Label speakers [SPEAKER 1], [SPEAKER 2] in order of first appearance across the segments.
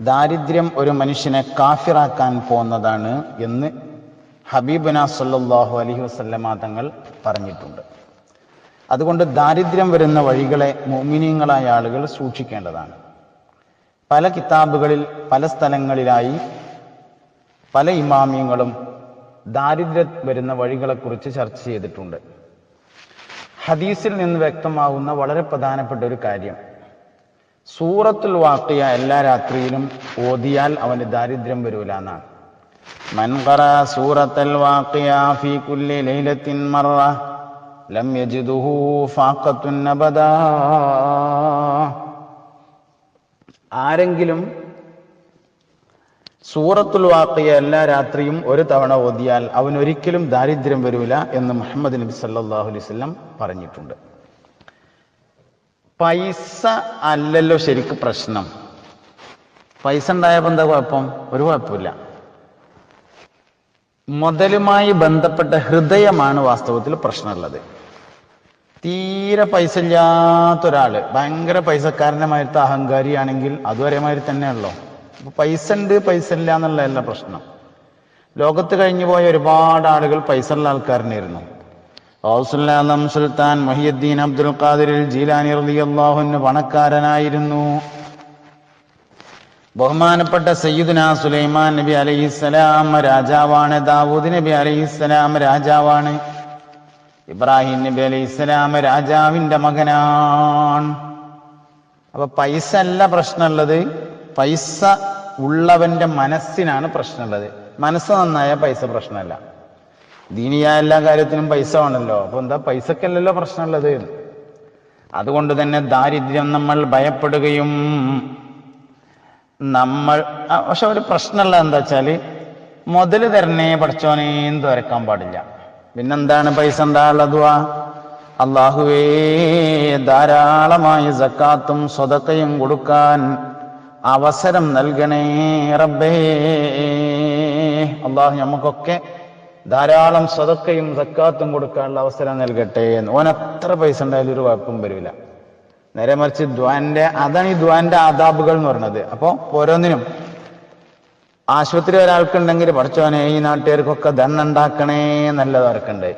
[SPEAKER 1] ദാരിദ്ര്യം ഒരു മനുഷ്യനെ കാഫിറാക്കാൻ പോകുന്നതാണ് എന്ന് ഹബീബുന സല്ലല്ലാഹു അലഹി വസല്ലമ തങ്ങൾ പറഞ്ഞിട്ടുണ്ട്. അതുകൊണ്ട് ദാരിദ്ര്യം വരുന്ന വഴികളെ മോമിനിയങ്ങളായ ആളുകൾ സൂക്ഷിക്കേണ്ടതാണ്. പല കിതാബുകളിൽ പല സ്ഥലങ്ങളിലായി പല ഇമാമിയങ്ങളും ദാരിദ്ര്യം വരുന്ന വഴികളെക്കുറിച്ച് ചർച്ച ചെയ്തിട്ടുണ്ട്. ഹദീസിൽ നിന്ന് വ്യക്തമാവുന്ന വളരെ പ്രധാനപ്പെട്ട ഒരു കാര്യം. സൂറത്തുൽ വാക്കിയ എല്ലാ രാത്രിയിലും ഓതിയാൽ അവന് ദാരിദ്ര്യം വരൂല എന്നാണ്. മൻകറ സൂറത്തൽ വാക്കിയ ഫീ കുല്ലി ലൈലത്തിൻ മറ ലം യജിദുഹു ആരെങ്കിലും സൂറത്തുൽ വാക്കിയ എല്ലാ രാത്രിയും ഒരു തവണ ഓതിയാൽ അവനൊരിക്കലും ദാരിദ്ര്യം വരൂല എന്ന് മുഹമ്മദ് നബി വസല്ലം പറഞ്ഞിട്ടുണ്ട്. പൈസ അല്ലല്ലോ ശരിക്കും പ്രശ്നം. പൈസ ഉണ്ടായപ്പോൾ എന്താ കുഴപ്പം? ഒരു കുഴപ്പമില്ല. മുതലുമായി ബന്ധപ്പെട്ട ഹൃദയമാണ് വാസ്തവത്തിൽ പ്രശ്നമുള്ളത്. തീരെ പൈസ ഇല്ലാത്ത ഒരാൾ പൈസക്കാരനെ മാതിരി അഹങ്കാരിയാണെങ്കിൽ അതുവരെമാതിരി തന്നെയല്ലോ അപ്പൊ പൈസ ഉണ്ട് പൈസ ഇല്ല എന്നുള്ളതല്ല പ്രശ്നം. ലോകത്ത് കഴിഞ്ഞു പോയ ഒരുപാട് ആളുകൾ പൈസ ഉള്ള ആൾക്കാരനായിരുന്നു. ഔസുല്ലാം Sultan Mohiyuddin Abdul Qadir Jilani റളിയല്ലാഹുവിന് പണക്കാരനായിരുന്നു. ബഹുമാനപ്പെട്ട സയ്യിദുന സുലൈമാൻ നബി അലൈഹിസ്സലാം രാജാവാണ് ദാവൂദ് നബി അലൈഹിസ്സലാം രാജാവാണ് ഇബ്രാഹിം നബി അലൈഹിസ്സലാം രാജാവിന്റെ മകനാണ്. അപ്പൊ പൈസ അല്ല പ്രശ്നമുള്ളത് പൈസ ഉള്ളവന്റെ മനസ്സിനാണ് പ്രശ്നമുള്ളത്. മനസ്സ് നന്നായ പൈസ പ്രശ്നമല്ല. ദീനിയായ എല്ലാ കാര്യത്തിനും പൈസ വേണമല്ലോ അപ്പൊ എന്താ പൈസക്കല്ലല്ലോ പ്രശ്നമുള്ളത്? അതുകൊണ്ട് തന്നെ ദാരിദ്ര്യം നമ്മൾ ഭയപ്പെടുകയും നമ്മൾ പക്ഷെ ഒരു പ്രശ്നമുള്ള എന്താ വെച്ചാൽ മുതൽ തരണേ പഠിച്ചോനേന്ന് തുരക്കാൻ പാടില്ല. പിന്നെന്താണ് പൈസ എന്താ ഉള്ളതുവാ അള്ളാഹുവേ ധാരാളമായി സക്കാത്തും സ്വതക്കയും കൊടുക്കാൻ അവസരം നൽകണേ റബ്ബേ. അള്ളാഹു നമുക്കൊക്കെ ധാരാളം സ്വതക്കയും സക്കാത്തും കൊടുക്കാനുള്ള അവസരം നൽകട്ടെ എന്ന്. ഓൻ എത്ര പൈസ ഉണ്ടായാലും ഒരു കുഴപ്പം വരില്ല. നേരെ മറിച്ച് ദ്വാന്റെ അതാണ് ഈ ദ്വാന്റെ ആദാബുകൾ എന്ന് പറയുന്നത്. അപ്പോൾ ഓരോന്നിനും ആശുപത്രി ഒരാൾക്കുണ്ടെങ്കിൽ പഠിച്ചോനെ ഈ നാട്ടുകാർക്കൊക്കെ ദണ്ണുണ്ടാക്കണേ നല്ലത് അവർക്കുണ്ട്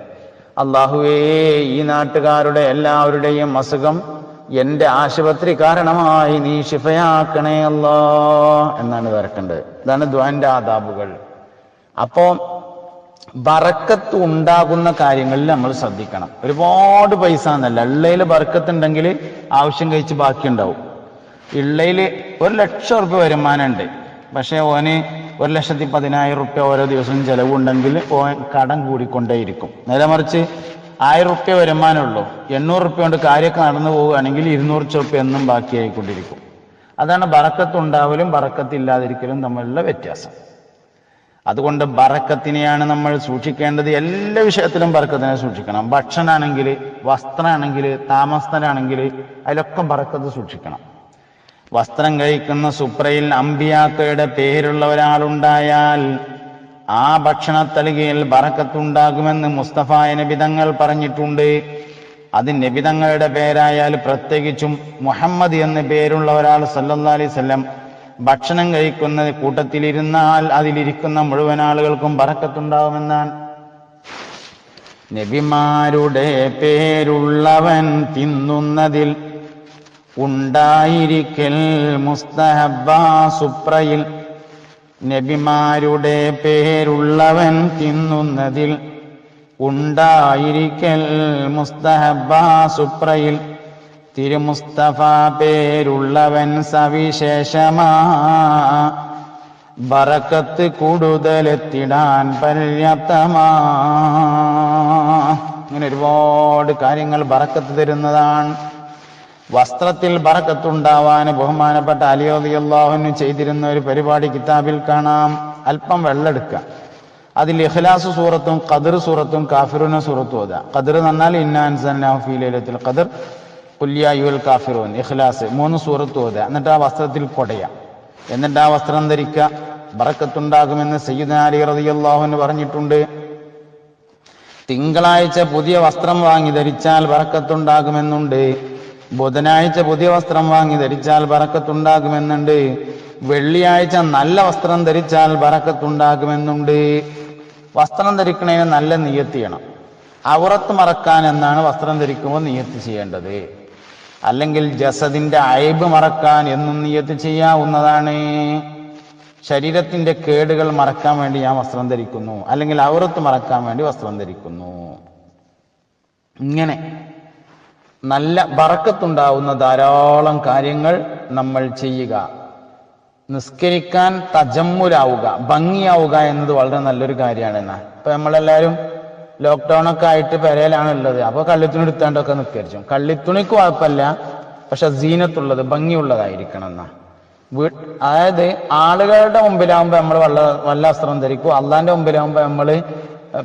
[SPEAKER 1] അള്ളാഹുവേ ഈ നാട്ടുകാരുടെ എല്ലാവരുടെയും അസുഖം എന്റെ ആശുപത്രി കാരണമായി നീ ശിഫയാക്കണേ അല്ലോ എന്നാണ് ഇവർക്കുണ്ട് ഇതാണ് ദ്വാന്റെ ആദാബുകൾ. അപ്പോ ബറക്കത്ത് ഉണ്ടാകുന്ന കാര്യങ്ങളിൽ നമ്മൾ ശ്രദ്ധിക്കണം. ഒരുപാട് പൈസ എന്നല്ല. ഉള്ളയിൽ ബറക്കത്ത് ഉണ്ടെങ്കിൽ ആവശ്യം കഴിച്ച് ബാക്കി ഉണ്ടാവും ഉള്ളയിൽ ഒരു ലക്ഷം റുപ്യ വരുമാനമുണ്ട്. പക്ഷേ ഓന് ഒരു ലക്ഷത്തി പതിനായിരം റുപ്യ ഓരോ ദിവസവും ചെലവുണ്ടെങ്കിൽ ഓൻ കടം കൂടിക്കൊണ്ടേയിരിക്കും. നേരെ മറിച്ച് ആയിരം റുപ്യ വരുമാനമുള്ളൂ. എണ്ണൂറ് റുപ്യ കൊണ്ട് കാര്യമൊക്കെ നടന്നു പോവുകയാണെങ്കിൽ ഇരുന്നൂറ് റുപ്യ എന്നും ബാക്കിയായിക്കൊണ്ടിരിക്കും. അതാണ് ബറക്കത്ത് ഉണ്ടാവലും ബറക്കത്ത് ഇല്ലാതിരിക്കലും തമ്മിലുള്ള വ്യത്യാസം. അതുകൊണ്ട് ബറക്കത്തിനെയാണ് നമ്മൾ സൂക്ഷിക്കേണ്ടത്. എല്ലാ വിഷയത്തിലും ബറക്കത്തിനെ സൂക്ഷിക്കണം. ഭക്ഷണമാണെങ്കിൽ വസ്ത്രമാണെങ്കിൽ താമസത്തിനാണെങ്കിൽ അതിലൊക്കെ ബറക്കത്ത് സൂക്ഷിക്കണം. വസ്ത്രം കഴിക്കുന്ന സുപ്രയിൽ അമ്പിയാക്കയുടെ പേരുള്ള ഒരാളുണ്ടായാൽ ആ ഭക്ഷണത്തലികയിൽ ബറക്കത്തുണ്ടാകുമെന്ന് മുസ്തഫായ നബിതങ്ങൾ പറഞ്ഞിട്ടുണ്ട്. അത് നബിതങ്ങളുടെ പേരായാൽ പ്രത്യേകിച്ചും മുഹമ്മദ് എന്ന് പേരുള്ള ഒരാൾ സല്ലാ അലൈഹി വസല്ലം ഭക്ഷണം കഴിക്കുന്ന കൂട്ടത്തിലിരുന്നാൽ അതിലിരിക്കുന്ന മുഴുവൻ ആളുകൾക്കും പറക്കത്തുണ്ടാവുമെന്നാൽ നബിമാരുടെ പേരുള്ളവൻ തിന്നുന്നതിൽ ഉണ്ടായിരിക്കൽ മുസ്തഹബ സുപ്രയിൽ. നബിമാരുടെ പേരുള്ളവൻ തിന്നുന്നതിൽ ഉണ്ടായിരിക്കൽ മുസ്തഹബ സുപ്രയിൽ. തിരുമുസ്തഫ പേരുള്ളവൻ സവിശേഷമാ. ബറക്കത്ത് കൂടുതലെത്തിടാൻ പര്യാപ്തമാ. ഇങ്ങനെ ഒരുപാട് കാര്യങ്ങൾ ബറക്കത്ത് തരുന്നതാണ്. വസ്ത്രത്തിൽ ബറക്കത്തുണ്ടാവാൻ ബഹുമാനപ്പെട്ട അലിയോദിയല്ലാഹുവിന് ചെയ്തിരുന്ന ഒരു പരിപാടി കിതാബിൽ കാണാം. അല്പം വെള്ളമെടുക്കുക അതിൽ ഇഖ്ലാസ് സൂറത്തും ഖദർ സൂറത്തും കാഫിറുന സൂറത്തും അതാ ഖദർ എന്ന് പറഞ്ഞാൽ ഫീലത്തിൽ ഫീ ലൈലത്തുൽ ഖദർ. കുല്യായുൽ കാഫിറോൻ ഇഖ്ലാസ് മൂന്ന് സൂറത്ത് ഓതുക. എന്നിട്ട് ആ വസ്ത്രത്തിൽ കൊടയാം എന്നിട്ട് ആ വസ്ത്രം ധരിക്കുക ബറക്കത്തുണ്ടാകുമെന്ന് സയ്യിദ് അലി റതിയല്ലാഹുവിന് പറഞ്ഞിട്ടുണ്ട്. തിങ്കളാഴ്ച പുതിയ വസ്ത്രം വാങ്ങി ധരിച്ചാൽ ബറക്കത്തുണ്ടാകുമെന്നുണ്ട്. ബുധനാഴ്ച പുതിയ വസ്ത്രം വാങ്ങി ധരിച്ചാൽ ബറക്കത്തുണ്ടാകുമെന്നുണ്ട്. വെള്ളിയാഴ്ച നല്ല വസ്ത്രം ധരിച്ചാൽ ബറക്കത്തുണ്ടാകുമെന്നുണ്ട്. വസ്ത്രം ധരിക്കണതിന് നല്ല നിയത്തിയണം. അവറത്ത് മറക്കാൻ എന്നാണ് വസ്ത്രം ധരിക്കുമ്പോൾ നിയത്തി ചെയ്യേണ്ടത്. അല്ലെങ്കിൽ ജസദിന്റെ അയബ് മറക്കാൻ എന്നും നിയത്ത് ചെയ്യാവുന്നതാണ്. ശരീരത്തിന്റെ കേടുകൾ മറക്കാൻ വേണ്ടി ഞാൻ വസ്ത്രം ധരിക്കുന്നു. അല്ലെങ്കിൽ ഔറത്ത് മറക്കാൻ വേണ്ടി വസ്ത്രം ധരിക്കുന്നു. ഇങ്ങനെ നല്ല ബറക്കത്തുണ്ടാവുന്ന ധാരാളം കാര്യങ്ങൾ നമ്മൾ ചെയ്യുക. നിസ്കരിക്കാൻ തജമ്മുലാവുക ഭംഗിയാവുക എന്നത് വളരെ നല്ലൊരു കാര്യമാണ് എന്നാ. ഇപ്പൊ നമ്മളെല്ലാവരും ലോക്ക്ഡൗൺ ഒക്കെ ആയിട്ട് പെരയിലാണ് ഉള്ളത്. അപ്പൊ കള്ളിത്തുണി എടുത്താണ്ടൊക്കെ നിസ്കരിച്ചു കള്ളിത്തുണിക്ക് കുഴപ്പമില്ല. പക്ഷെ സീനത്തുള്ളത് ഭംഗിയുള്ളതായിരിക്കണം എന്നാ അതായത് ആളുകളുടെ മുമ്പിലാവുമ്പോ നമ്മൾ വല്ല വല്ല വസ്ത്രം ധരിക്കും. അള്ളാന്റെ മുമ്പിലാവുമ്പോ നമ്മൾ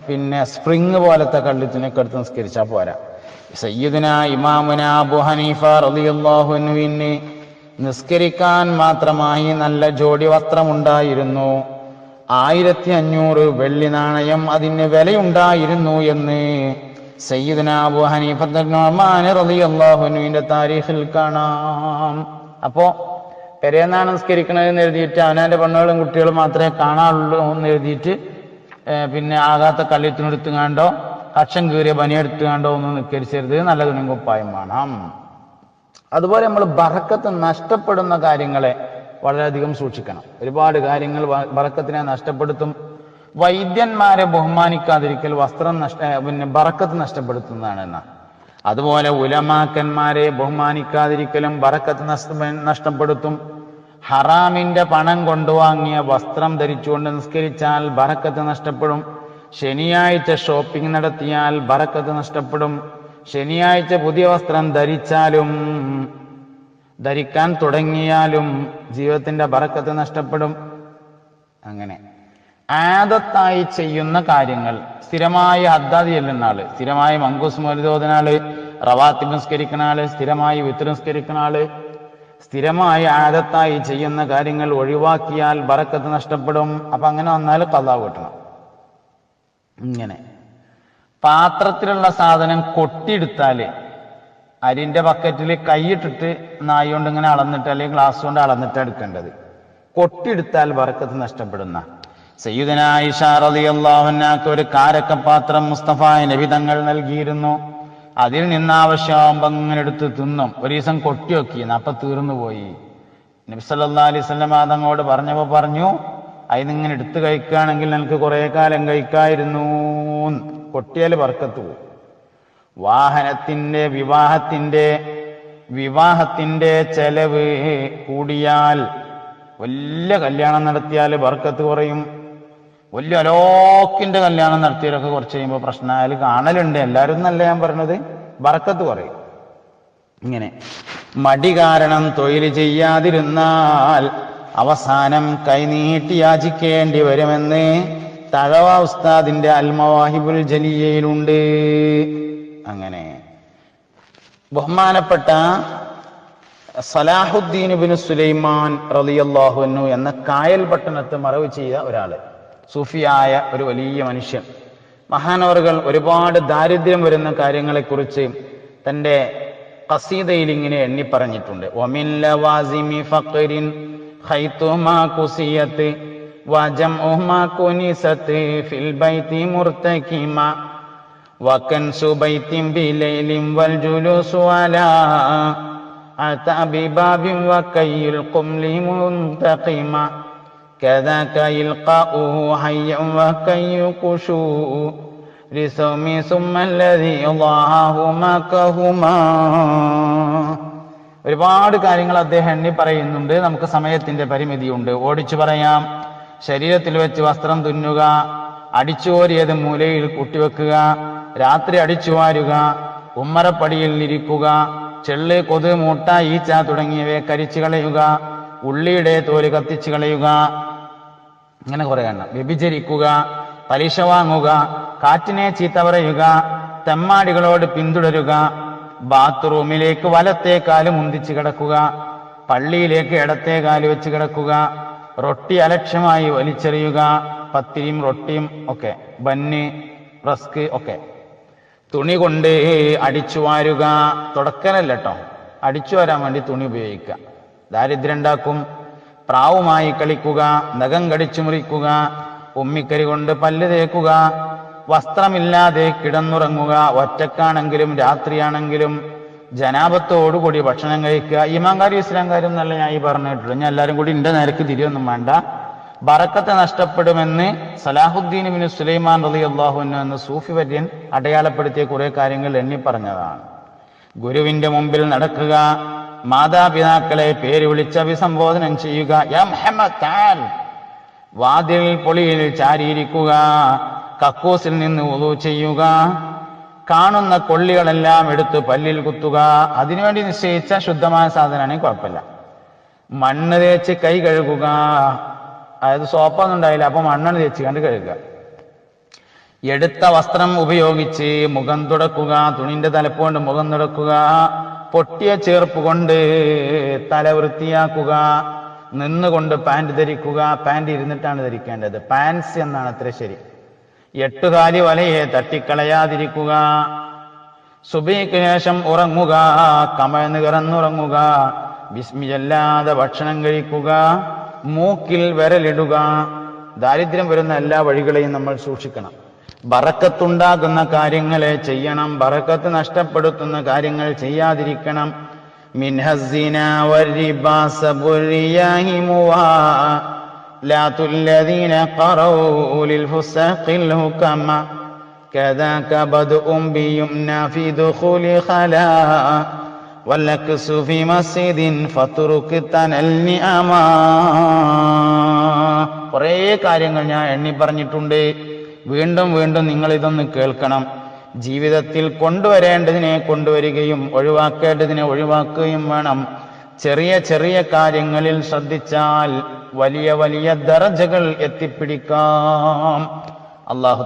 [SPEAKER 1] പിന്നെ സ്പ്രിങ് പോലത്തെ കള്ളിത്തുണിയൊക്കെ എടുത്ത് നിസ്കരിച്ചാൽ പോരാ. സയ്യിദിന ഇമാമുന അബു ഹനീഫ റളിയല്ലാഹുവിന് നിസ്കരിക്കാൻ മാത്രമായി നല്ല ജോഡി വസ്ത്രമുണ്ടായിരുന്നു ആയിരത്തി അഞ്ഞൂറ് വെള്ളി നാണയം അതിന് വിലയുണ്ടായിരുന്നു എന്ന് അബു റളിയല്ലാഹുവിന്റെ താരീഖിൽ കാണാം. അപ്പോ പെരേന്നാണ് നിസ്കരിക്കണതെന്ന് എഴുതിയിട്ട് അവനാന്റെ പെണ്ണുകളും കുട്ടികളും മാത്രമേ കാണാറുള്ളൂ എന്ന് എഴുതിയിട്ട് പിന്നെ ആകാത്ത കള്ളിത്തിനെടുത്തുകാണ്ടോ കക്ഷം കീറിയ പനിയെടുത്തുകാണ്ടോ ഒന്നും നിസ്കരിച്ചരുത്. നല്ല തുണിയും കുപ്പായം വേണം. അതുപോലെ നമ്മൾ ബറക്കത്ത് നഷ്ടപ്പെടുന്ന കാര്യങ്ങളെ വളരെയധികം സൂക്ഷിക്കണം. ഒരുപാട് കാര്യങ്ങൾ ബറക്കത്തിനെ നഷ്ടപ്പെടുത്തും. വൈദ്യന്മാരെ ബഹുമാനിക്കാതിരിക്കൽ വസ്ത്രം നഷ്ട പിന്നെ ബറക്കത്ത് നഷ്ടപ്പെടുത്തുന്നതാണ് എന്നാ. അതുപോലെ ഉലമാക്കന്മാരെ ബഹുമാനിക്കാതിരിക്കലും ബറക്കത്ത് നഷ്ട നഷ്ടപ്പെടുത്തും. ഹറാമിന്റെ പണം കൊണ്ടുവാങ്ങിയ വസ്ത്രം ധരിച്ചുകൊണ്ട് നിസ്കരിച്ചാൽ ബറക്കത്ത് നഷ്ടപ്പെടും. ശനിയാഴ്ച ഷോപ്പിംഗ് നടത്തിയാൽ ബറക്കത്ത് നഷ്ടപ്പെടും. ശനിയാഴ്ച പുതിയ വസ്ത്രം ധരിച്ചാലും ധരിക്കാൻ തുടങ്ങിയാലും ജീവിതത്തിന്റെ ബറക്കത്ത് നഷ്ടപ്പെടും. അങ്ങനെ. ആദത്തായി ചെയ്യുന്ന കാര്യങ്ങൾ. സ്ഥിരമായി ഹദ്ദാദി ചെല്ലുന്ന ആൾ. സ്ഥിരമായി മങ്കൂസ് മരുതോദന ആൾ. റവാത്തി നിസ്കരിക്കുന്ന ആൾ. സ്ഥിരമായി വിത്ത് നിസ്കരിക്കുന്ന ആൾ. സ്ഥിരമായി ആദത്തായി ചെയ്യുന്ന കാര്യങ്ങൾ ഒഴിവാക്കിയാൽ ബറക്കത്ത് നഷ്ടപ്പെടും. അപ്പൊ അങ്ങനെ വന്നാൽ കഥാ കിട്ടണം. ഇങ്ങനെ. പാത്രത്തിലുള്ള സാധനം കൊട്ടിയെടുത്താൽ അരിന്റെ ബക്കറ്റിൽ കൈയിട്ടിട്ട് നായി കൊണ്ട് ഇങ്ങനെ അളന്നിട്ട് അല്ലെങ്കിൽ ഗ്ലാസ് കൊണ്ട് അളന്നിട്ട് എടുക്കേണ്ടത്. കൊട്ടിയെടുത്താൽ വറക്കത്ത് നഷ്ടപ്പെടുന്ന. സയ്യിദന ആയിഷ റളിയല്ലാഹുവിനാക്ക് ഒരു കാരക്കപാത്രം മുസ്തഫ നബി തങ്ങൾ നൽകിയിരുന്നു. അതിൽ നിന്ന് ആവശ്യമാകുമ്പോ ഇങ്ങനെ എടുത്ത് തിന്നും. ഒരു ദിവസം കൊട്ടി നോക്കി. അപ്പൊ തീർന്നു പോയി. നബി സല്ലല്ലാഹു അലൈഹി വസല്ലം അതങ്ങോട് പറഞ്ഞപ്പോ പറഞ്ഞു അതിനിങ്ങനെ എടുത്ത് കഴിക്കുകയാണെങ്കിൽ എനിക്ക് കുറെ കാലം കഴിക്കായിരുന്നു. കൊട്ടിയാൽ വറക്കത്ത് പോകും വാഹനത്തിന്റെ വിവാഹത്തിന്റെ വിവാഹത്തിന്റെ ചെലവ് കൂടിയാൽ വലിയ കല്യാണം നടത്തിയാൽ ബർക്കത്ത് കുറയും. വലിയ അലോക്കിന്റെ കല്യാണം നടത്തിയാലൊക്കെ കുറച്ച് കഴിയുമ്പോൾ പ്രശ്നമായാൽ കാണലുണ്ട്. എല്ലാവരും എന്നല്ല ഞാൻ പറഞ്ഞത്. ബർക്കത്ത് കുറയും. ഇങ്ങനെ. മടി കാരണം തൊഴിൽ ചെയ്യാതിരുന്നാൽ അവസാനം കൈനീട്ടി യാചിക്കേണ്ടി വരുമെന്ന് തഴവ ഉസ്താദിന്റെ അൽമവാഹിബുൽ ജലിയയിലുണ്ട് അങ്ങനെ. ബഹുമാനപ്പെട്ട സലാഹുദ്ദീൻ ബിൻ സുലൈമാൻ റലിയല്ലാഹുനു എന്ന കായൽ പട്ടണത്ത് മറവ് ചെയ്ത ഒരാൾ. സൂഫിയായ ഒരു വലിയ മനുഷ്യൻ. മഹാനവറുകൾ ഒരുപാട് ദാരിദ്ര്യം വരുന്ന കാര്യങ്ങളെക്കുറിച്ച് തന്റെ കസീതയിൽ ഇങ്ങനെ എണ്ണി പറഞ്ഞിട്ടുണ്ട്. ഒമിൻ وكنس بيت بليل والجلوس على عتاب باب وكي القمل منتقما كذاك إلقاؤه حيا وكي كشو لسوم ثم الذي ضاعه مكهما ഒരുപാട് കാര്യങ്ങൾ അദ്ദേഹം എണ്ണി പറയുന്നുണ്ട് നമുക്ക് സമയത്തിന്റെ പരിമിതിയുണ്ട് ഓടിച്ചു പറയാം ശരീരത്തിൽ വെച്ച് വസ്ത്രം തുന്നുക അടിച്ചുകോരിയത് മൂലയിൽ കൂട്ടിവെക്കുക രാത്രി അടിച്ചു വാരുക ഉമ്മറപ്പടിയിൽ ഇരിക്കുക ചെള്ള് കൊതു മൂട്ട ഈച്ച തുടങ്ങിയവയെ കരിച്ചു കളയുക ഉള്ളിയുടെ തോൽ കത്തിച്ചു കളയുക ഇങ്ങനെ കുറെ എണ്ണം. വ്യഭിചരിക്കുക പലിശ വാങ്ങുക കാറ്റിനെ ചീത്ത പറയുക തെമ്മാടികളോട് പിന്തുടരുക ബാത്റൂമിലേക്ക് വലത്തെ കാൽ മുന്തിച്ചു കിടക്കുക പള്ളിയിലേക്ക് ഇടത്തെ കാൽ വെച്ച് കിടക്കുക റൊട്ടി അലക്ഷ്യമായി വലിച്ചെറിയുക പത്തിരിയും റൊട്ടിയും ഒക്കെ ബന്ന് റസ്ക് ഒക്കെ. തുണി കൊണ്ട് അടിച്ചു വാരുക. തുടക്കലല്ല കേട്ടോ അടിച്ചു വരാൻ വേണ്ടി തുണി ഉപയോഗിക്കുക. ദാരിദ്ര്യം ഉണ്ടാക്കും പ്രാവുമായി കളിക്കുക. നഖം കടിച്ചു മുറിക്കുക. ഉമ്മിക്കരി കൊണ്ട് പല്ല് തേക്കുക. വസ്ത്രമില്ലാതെ കിടന്നുറങ്ങുക. ഒറ്റക്കാണെങ്കിലും രാത്രിയാണെങ്കിലും ജനാപത്തോടുകൂടി ഭക്ഷണം കഴിക്കുക. ഇമാങ്കാരും ഇസ്ലാംകാരും എന്നല്ല ഞാൻ ഈ പറഞ്ഞിട്ടുള്ളൂ ഞാൻ എല്ലാവരും കൂടി ഇന്റെ നേരക്ക് തിരിയൊന്നും വേണ്ട. ബറക്കത്ത് നഷ്ടപ്പെടുമെന്ന് സലാഹുദ്ദീൻ ബിൻ സുലൈമാൻ അലി അള്ളാഹു എന്ന സൂഫി വര്യൻ അടയാളപ്പെടുത്തിയ കുറെ കാര്യങ്ങൾ എണ്ണി പറഞ്ഞതാണ്. ഗുരുവിന്റെ മുമ്പിൽ നടക്കുക മാതാപിതാക്കളെ പേര് വിളിച്ച് അഭിസംബോധനം ചെയ്യുക വാതിൽ പൊളിയിൽ ചാരിയിരിക്കുക കക്കൂസിൽ നിന്ന് ഉതു ചെയ്യുക കാണുന്ന കൊള്ളികളെല്ലാം എടുത്ത് പല്ലിൽ കുത്തുക അതിനുവേണ്ടി നിശ്ചയിച്ച ശുദ്ധമായ സാധനമാണെങ്കിൽ കുഴപ്പമില്ല. മണ്ണ് തേച്ച് കൈ കഴുകുക അതായത് സോപ്പൊന്നും ഉണ്ടായില്ല. അപ്പൊ മണ്ണെണ്ണ തേച്ച് കണ്ട് കഴുകുക. എടുത്ത വസ്ത്രം ഉപയോഗിച്ച് മുഖം തുടക്കുക തുണിന്റെ തലപ്പുകൊണ്ട് മുഖം തുടക്കുക പൊട്ടിയ ചേർപ്പ് കൊണ്ട് തല വൃത്തിയാക്കുക നിന്നുകൊണ്ട് പാന്റ് ധരിക്കുക പാന്റ് ഇരുന്നിട്ടാണ് ധരിക്കേണ്ടത്. പാൻസ് എന്നാണ് അത്ര ശരി. എട്ടുകാലി വലയെ തട്ടിക്കളയാതിരിക്കുക. സുബൈക്ക് ശേഷം ഉറങ്ങുക കമഴ്ന്ന് കിറന്നുറങ്ങുക വിസ്മിയല്ലാതെ ഭക്ഷണം കഴിക്കുക. മൂക്കിൽ വിരലിടുക ദാരിദ്ര്യം വരുന്ന എല്ലാ വഴികളെയും നമ്മൾ സൂക്ഷിക്കണം ബറക്കത്തുണ്ടാകുന്ന കാര്യങ്ങളെ ചെയ്യണം ബറക്കത്ത് നഷ്ടപ്പെടുത്തുന്ന കാര്യങ്ങൾ ചെയ്യാതിരിക്കണം മിൻഹസിന والرباس والرياح موالات الذين قروا للفساق الهكما كذاك بدء بيمنى في دخول خلاء واللكس في مسجد فاترك النعما കുറേ കാര്യങ്ങൾ ഞാൻ എണ്ണി പറഞ്ഞിട്ടുണ്ട് വീണ്ടും വീണ്ടും നിങ്ങൾ ഇതൊന്ന് കേൾക്കണം ജീവിതത്തിൽ കൊണ്ടുവരേണ്ടതിനെ കൊണ്ടുവരികയും ഒഴിവാക്കേണ്ടതിനെ ഒഴിവാക്കുകയും വേണം ചെറിയ ചെറിയ കാര്യങ്ങളിൽ ശ്രദ്ധിച്ചാൽ വലിയ വലിയ ദർജകൾ എത്തിപ്പിടിക്കാം അള്ളാഹു